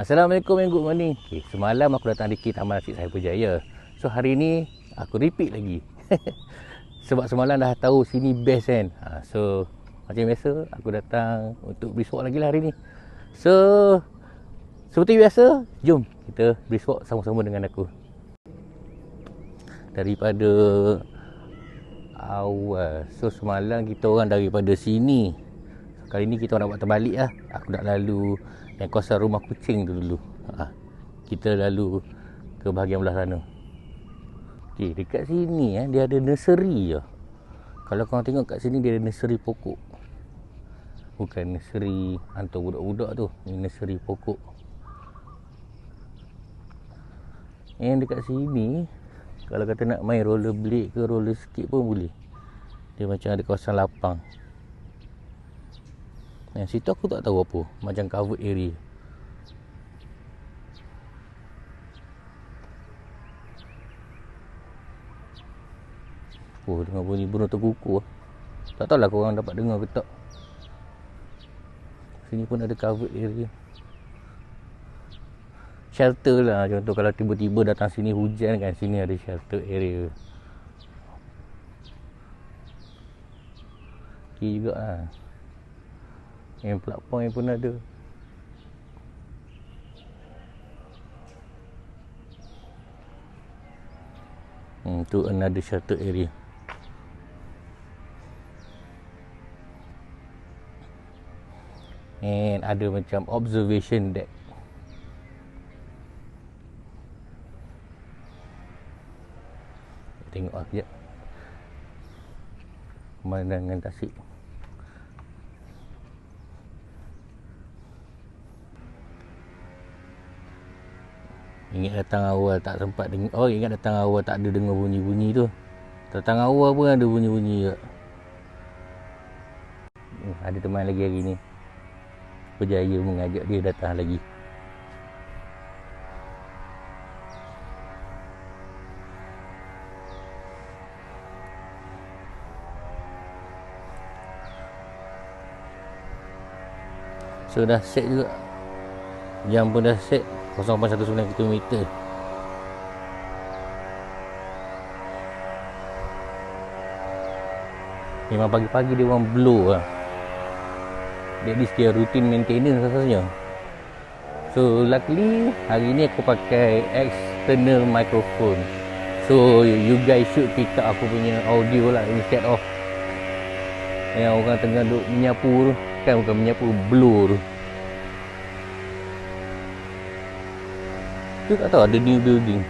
Assalamualaikum and good morning. Okay, semalam aku datang di Taman Nasi Saipul Jaya. So hari ni aku repeat lagi. Sebab semalam dah tahu sini best kan. Ha, so macam biasa aku datang untuk brisk walk lagi lah hari ni. So seperti biasa, jom kita brisk walk sama-sama dengan aku. Daripada awal. So semalam kita orang daripada sini. Kali ni kita orang nak buat terbalik lah. Aku nak lalu yang kawasan rumah kucing tu dulu. Ha, kita lalu ke bahagian belah sana. Okey, dekat sini eh, dia ada nursery je. Kalau korang tengok kat sini dia ada nursery pokok. Bukan nursery hantar budak-budak tu. Ini nursery pokok. Yang dekat sini kalau kata nak main roller blade ke roller skate pun boleh. Dia macam ada kawasan lapang. Yang situ aku tak tahu apa. Macam covered area. Oh dengar bunyi burung terkuku Tak tahu lah korang dapat dengar ke tak. Sini pun ada covered area. Shelter lah. Contoh kalau tiba-tiba datang sini hujan kan Sini ada shelter area. Okay juga lah yang plug point pun ada. Hmm, tu another shelter area. And ada macam observation deck. Tengok lah sekejap. Pemandangan tasik. Ingat datang awal tak sempat dengar Oh ingat datang awal tak ada dengar bunyi-bunyi tu. Datang awal pun ada bunyi-bunyi juga. Hmm, Ada teman lagi hari ni. Berjaya mengajak dia datang lagi. So dah set juga Jam pun dah set 0.19 km Memang pagi-pagi dia orang blow lah. Least dia routine maintenance rasanya So luckily hari ni aku pakai external microphone. So you guys should pick up aku punya audio lah instead of Yang orang tengah duduk menyapu tu. Kan bukan menyapu, blow tu Aku tak tahu ada new building.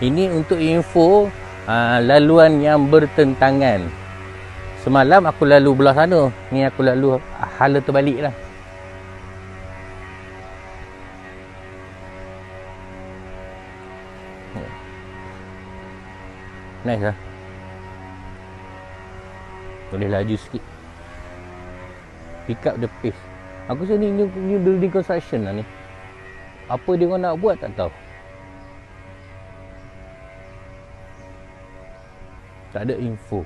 Ini untuk info uh, laluan yang bertentangan. Semalam aku lalu belah sana. Ni aku lalu hala terbalik lah. Nice lah. Boleh laju sikit pick up the pace. Aku rasa ni new, new building construction lah ni. Apa dia orang nak buat tak tahu. Tak ada info.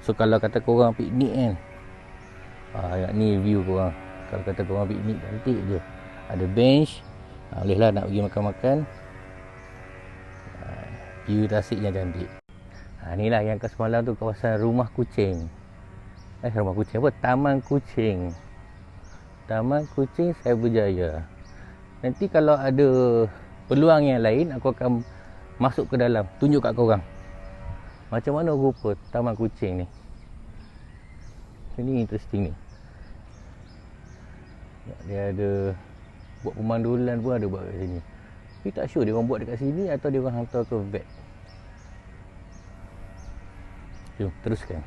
So kalau kata korang piknik kan ah, ni view korang. Kalau kata korang piknik cantik je. Ada bench ah, boleh lah nak pergi makan-makan. Ah, view tasik yang cantik. Ah, ni lah yang ke semalam tu kawasan rumah kucing Eh rumah kucing apa? Taman kucing. Taman kucing saya berjaya. Nanti kalau ada peluang yang lain aku akan masuk ke dalam, tunjuk kat korang. Macam mana rupa taman kucing ni? Ini interesting ni. Dia ada buat pemandulan pun ada buat kat sini. Tapi tak sure dia orang buat dekat sini atau dia orang hantar ke vet. Jom teruskan.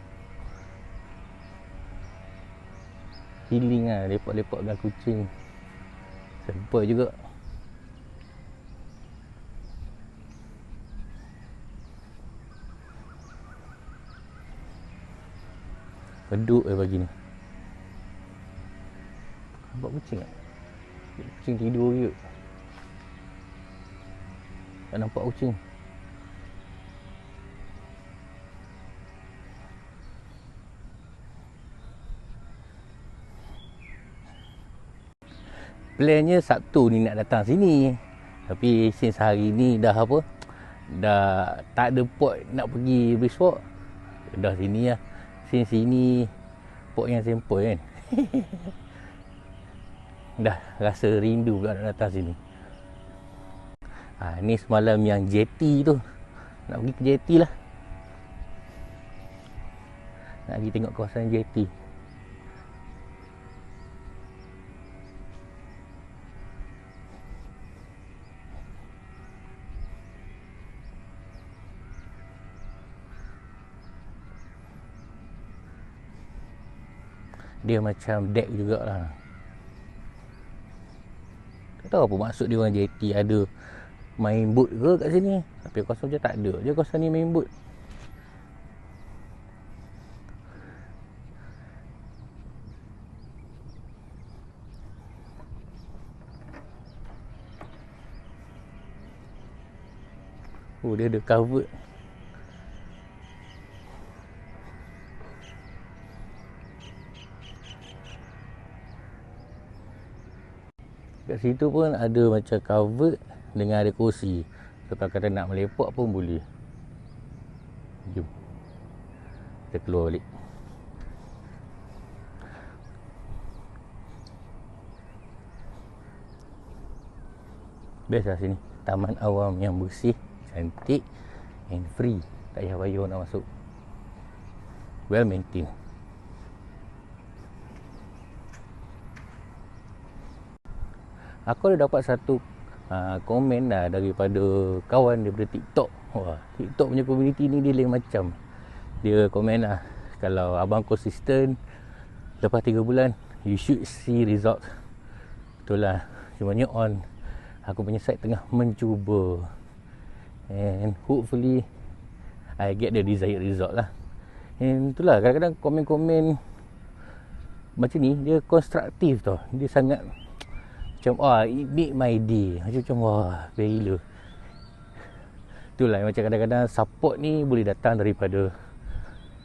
Healing lah lepak-lepak dengan kucing. Sampai juga. Keduk eh pagi ni. Nampak kucing tak? Kucing tidur je Tak nampak kucing Plannya Sabtu ni nak datang sini. Tapi since hari ni dah apa? Dah tak ada port nak pergi Brisbane. Dah sini lah. Since sini port yang simple kan. dah rasa rindu pula nak datang sini. Ha, ni semalam yang JT tu. Nak pergi ke JT lah. Nak pergi tengok kawasan JT. Dia macam deck jugalah. Tak tahu apa maksud dia orang JT ada main boot ke kat sini. Tapi rasa macam tak ada. Dia kawasan ni main boot. Oh dia ada cover Kat situ pun ada macam cover dengan ada kursi. So kalau kata nak melepak pun boleh. Jom. Kita keluar balik. Best lah sini. Taman awam yang bersih, cantik and free. Tak payah bayar nak masuk. Well maintained. Aku ada dapat satu uh, komen lah daripada kawan daripada TikTok. Wah, TikTok punya community ni dia lain macam. Dia komen lah, kalau abang konsisten lepas 3 bulan, you should see result. Betul lah, cumanya on aku punya site tengah mencuba. And hopefully, I get the desired result lah. And itulah, kadang-kadang komen-komen macam ni, dia konstruktif tau. Dia sangat macam wah it make my day. Macam macam wah very gila itulah macam kadang-kadang support ni boleh datang daripada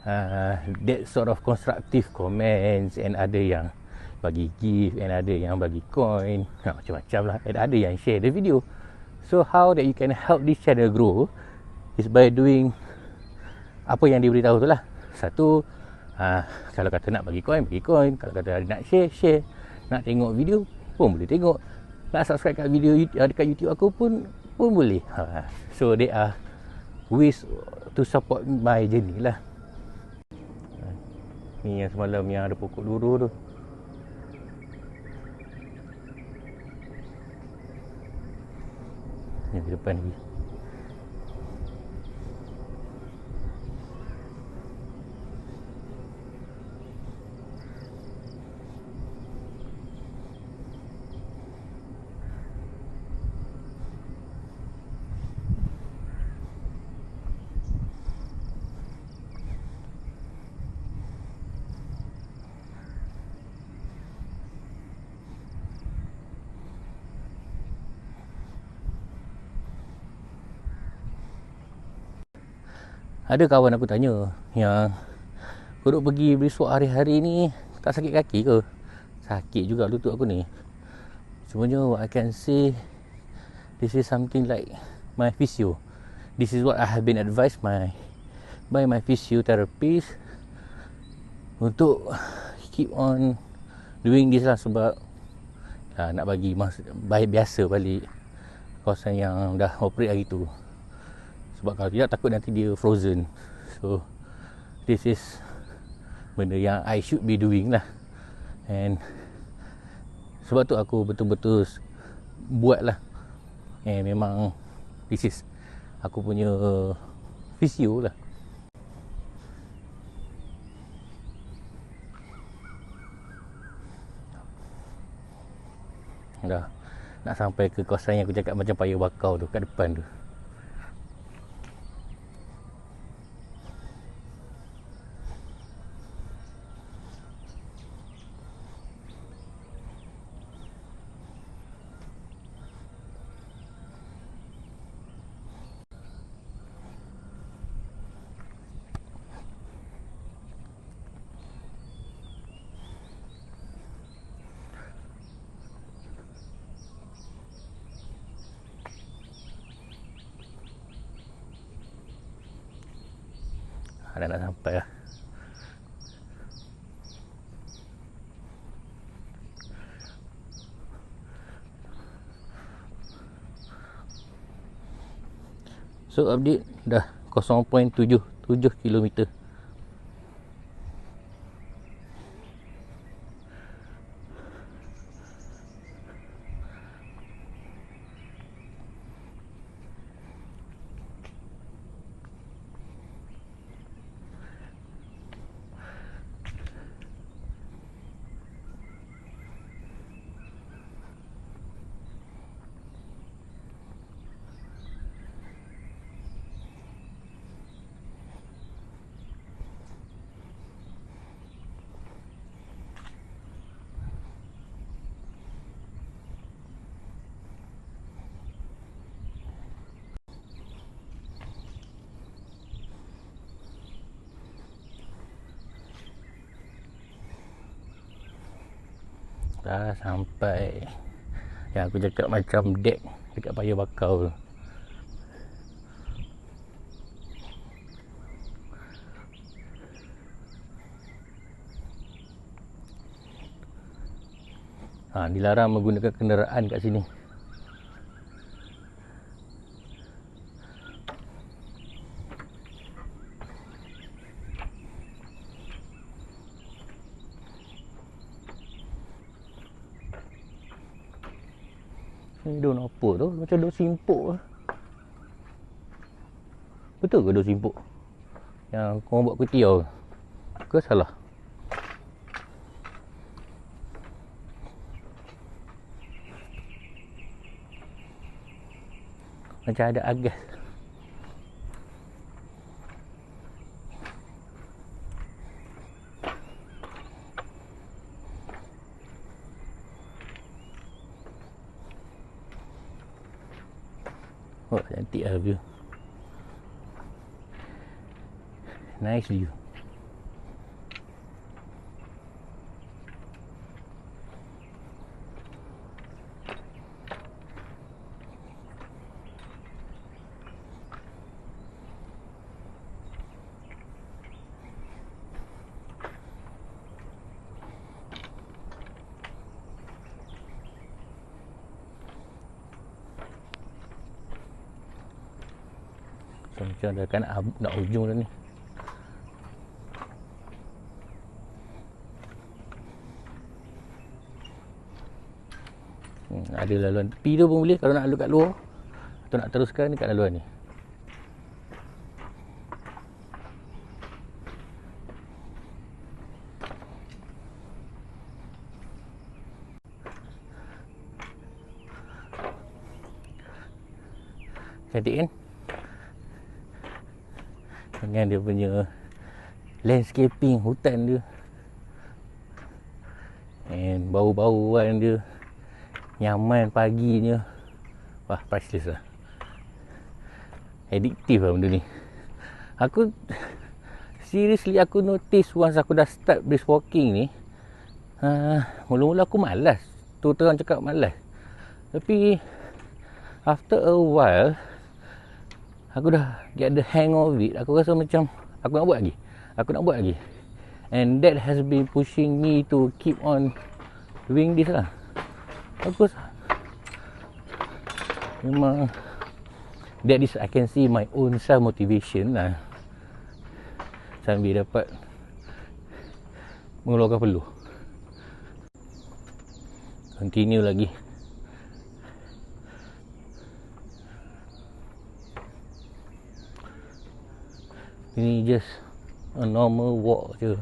uh, that sort of constructive comments and ada yang bagi gift and ada yang bagi coin. Ha, macam-macam lah. And ada yang share the video. So how that you can help this channel grow is by doing apa yang dia beritahu tu lah. Satu uh, kalau kata nak bagi coin bagi coin. Kalau kata nak share share. Nak tengok video pun boleh tengok. Nak subscribe kat video uh, dekat YouTube aku pun pun boleh. Ha. so they are ways to support my journey lah. Ni yang semalam yang ada pokok duru tu. Ni depan ni Ada kawan aku tanya yang kau duk pergi beriswak hari-hari ni tak sakit kaki ke? Sakit juga lutut aku ni. Cumanya what I can say this is something like my physio. This is what I have been advised my by my physiotherapist untuk keep on doing this lah sebab lah, nak bagi mas, baik biasa balik kawasan yang dah operate hari tu sebab kalau tidak takut nanti dia frozen. So this is benda yang I should be doing lah. And sebab tu aku betul-betul buat lah. And memang this is aku punya visio lah. Dah. Nak sampai ke kawasan yang aku cakap macam payah bakau tu kat depan tu Dah nak sampai lah. So update dah 0.77 km. Dah sampai. Yang aku cakap macam deck Dekat payah bakau. Tu Ha, dilarang menggunakan kenderaan kat sini. Ni daun apa tu? Macam daun simpuk. Betul ke daun simpuk? Yang korang buat kuih tiaw ke salah? Macam ada agas. Oh, cantik lah view. Nice view. Dah kan nak, nak hujung dah ni. Hmm, ada laluan tepi tu pun boleh kalau nak lalu kat luar. Atau nak teruskan dekat laluan ni. Cantik kan? Dengan dia punya landscaping hutan dia. And bau-bauan dia nyaman paginya. Wah, priceless lah. Addictive lah benda ni. Aku seriously aku notice once aku dah start brisk walking ni, uh, mula-mula aku malas. Tu terang cakap malas. Tapi after a while aku dah get the hang of it. Aku rasa macam aku nak buat lagi. Aku nak buat lagi. And that has been pushing me to keep on doing this lah. Bagus. Memang that is I can see my own self motivation lah. Sambil dapat mengeluarkan peluh. Continue lagi. Ini just a normal walk je.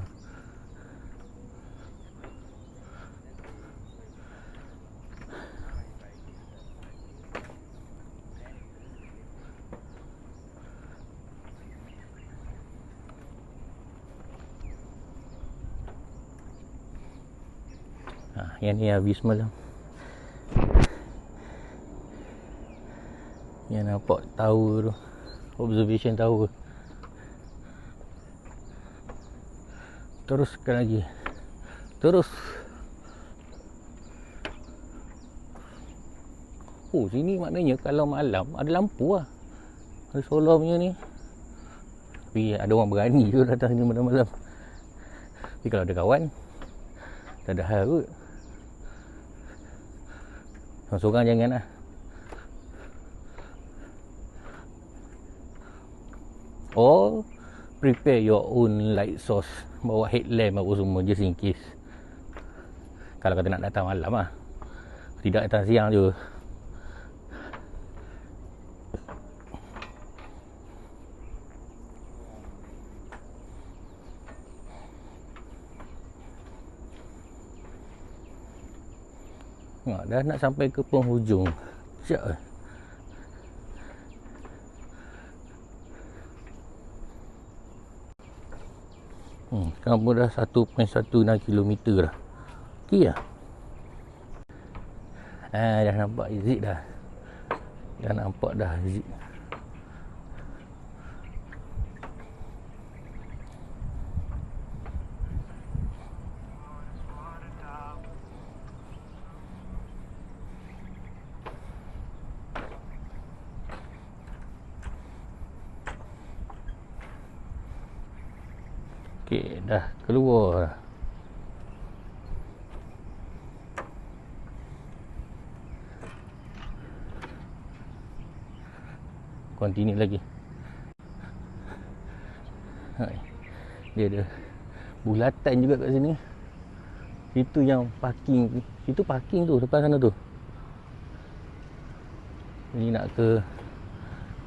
Ha, yang ni habis semalam. Yang nampak tower tu. Observation tower. Teruskan lagi. Terus. Oh, sini maknanya kalau malam ada lampu lah. Ada solar punya ni. Tapi ada orang berani tu datang sini malam-malam. Tapi kalau ada kawan, tak ada hal kot. Seorang-seorang jangan lah. Prepare your own light source. Bawa headlamp apa semua just in case. Kalau kata nak datang malam lah. Tidak datang siang je. Tengok dah nak sampai ke penghujung. Sekejap eh. Hmm, sekarang pun dah 1.16 km dah. Okey lah. Ah, dah nampak zip dah. Dah nampak dah zip. Okey, dah keluar dah. Continue lagi. Hai. Dia ada bulatan juga kat sini. Itu yang parking. Itu parking tu depan sana tu. Ini nak ke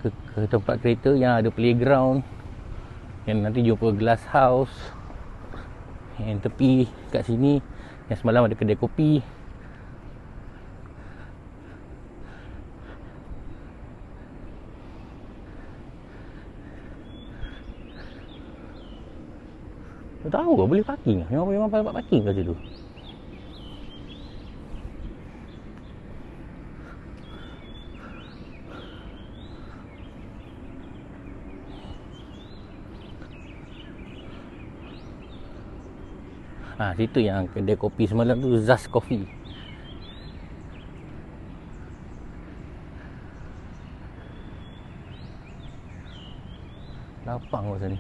ke, ke tempat kereta yang ada playground yang nanti jumpa glass house. Yang tepi kat sini. Yang semalam ada kedai kopi. Tak tahu boleh parking? Memang memang tempat parking kat situ Ha, situ yang kedai kopi semalam tu Zaz Coffee. Lapang kat sini.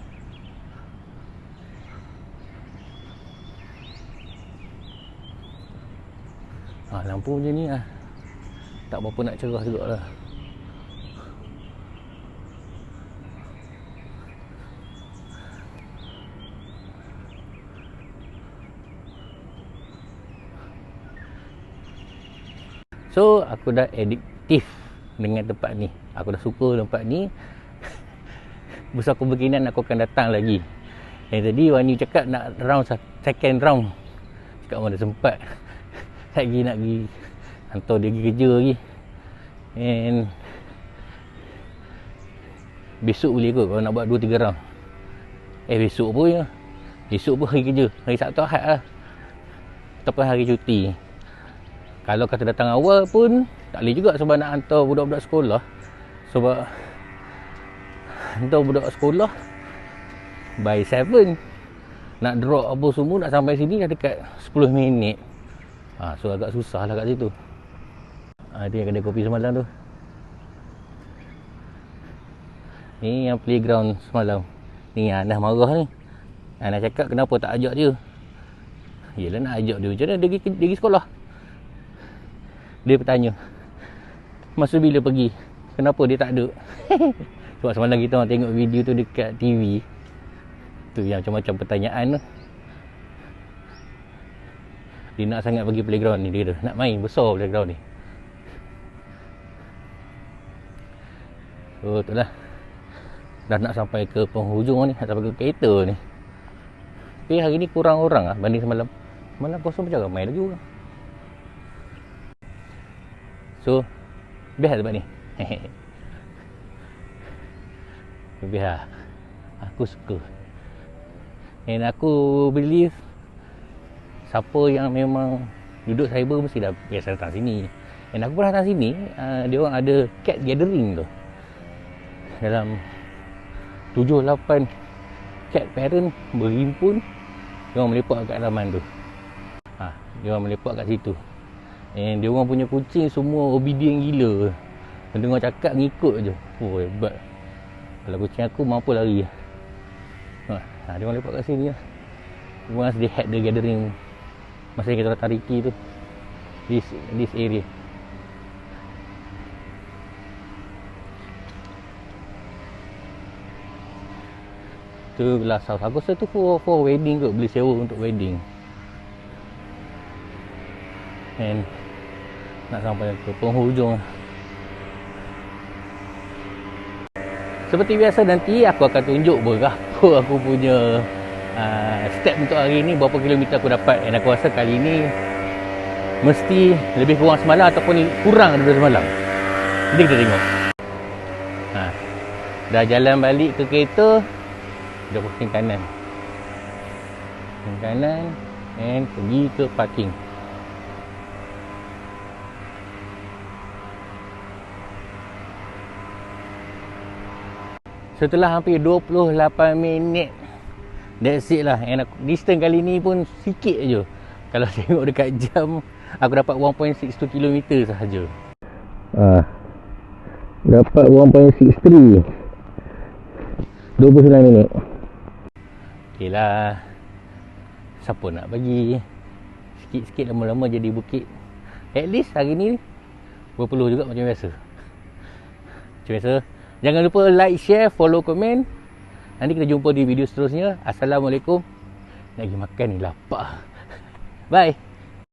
Ha, lampu macam ni lah. Tak berapa nak cerah juga lah. So aku dah addictive dengan tempat ni. Aku dah suka tempat ni. Besar kemungkinan aku akan datang lagi. Yang tadi Wani cakap nak round second round. Cakap mana sempat. Lagi nak pergi Hantar dia pergi kerja lagi. And Besok boleh kot kalau nak buat 2-3 round. Eh besok pun ya. Besok pun hari kerja. Hari Sabtu Ahad lah. Ataupun hari cuti kalau kata datang awal pun tak boleh juga sebab nak hantar budak-budak sekolah. Sebab hantar budak sekolah by 7 nak drop apa semua nak sampai sini dah dekat 10 minit. Ha, so agak susah lah kat situ. Ha, yang kedai kopi semalam tu. Ni yang playground semalam. Ni yang dah marah ni. Anak cakap kenapa tak ajak dia? Yelah nak ajak dia. Macam mana dia pergi, dia pergi sekolah dia bertanya masa bila pergi? Kenapa dia tak ada? Sebab semalam kita orang tengok video tu dekat TV tu yang macam-macam pertanyaan tu. Dia nak sangat pergi playground ni dia kata nak main besar playground ni. So tu lah. Dah nak sampai ke penghujung ni sampai ke kereta ni. Tapi hari ni kurang orang lah banding semalam. Semalam kosong macam ramai lagi orang So Best tempat ni. Lah Aku suka. And aku believe Siapa yang memang Duduk cyber mesti dah biasa datang sini. And aku pernah datang sini uh, Dia orang ada cat gathering tu. Dalam 7-8 Cat parent berhimpun Dia orang melepak kat halaman tu. Ha, Dia orang melepak kat situ And dia orang punya kucing semua obedient gila. Dengar cakap ngikut je. Oh hebat. Kalau kucing aku mampu lari. Ha, dia orang lepak kat sini lah. Once they had the gathering masa kita orang tariki tu. This this area. Tu glass house. Aku rasa tu for, for wedding kot. Beli sewa untuk wedding. And nak sampai ke penghujung. Seperti biasa nanti aku akan tunjuk berapa aku punya uh, step untuk hari ni berapa kilometer aku dapat dan aku rasa kali ni mesti lebih kurang semalam ataupun kurang daripada semalam. Nanti kita tengok. Ha. Dah jalan balik ke kereta dah pusing kanan. Pusing kanan and pergi ke parking. Setelah hampir 28 minit That's it lah. And aku, Distance kali ni pun sikit je. Kalau tengok dekat jam Aku dapat 1.62 km sahaja. Ah, Dapat 1.63 29 minit. Okay lah. Siapa nak bagi? Sikit-sikit lama-lama jadi bukit. At least hari ni Berpeluh juga macam biasa. Macam biasa Jangan lupa like, share, follow, komen. Nanti kita jumpa di video seterusnya. Assalamualaikum. Nak pergi makan ni lapar. Bye.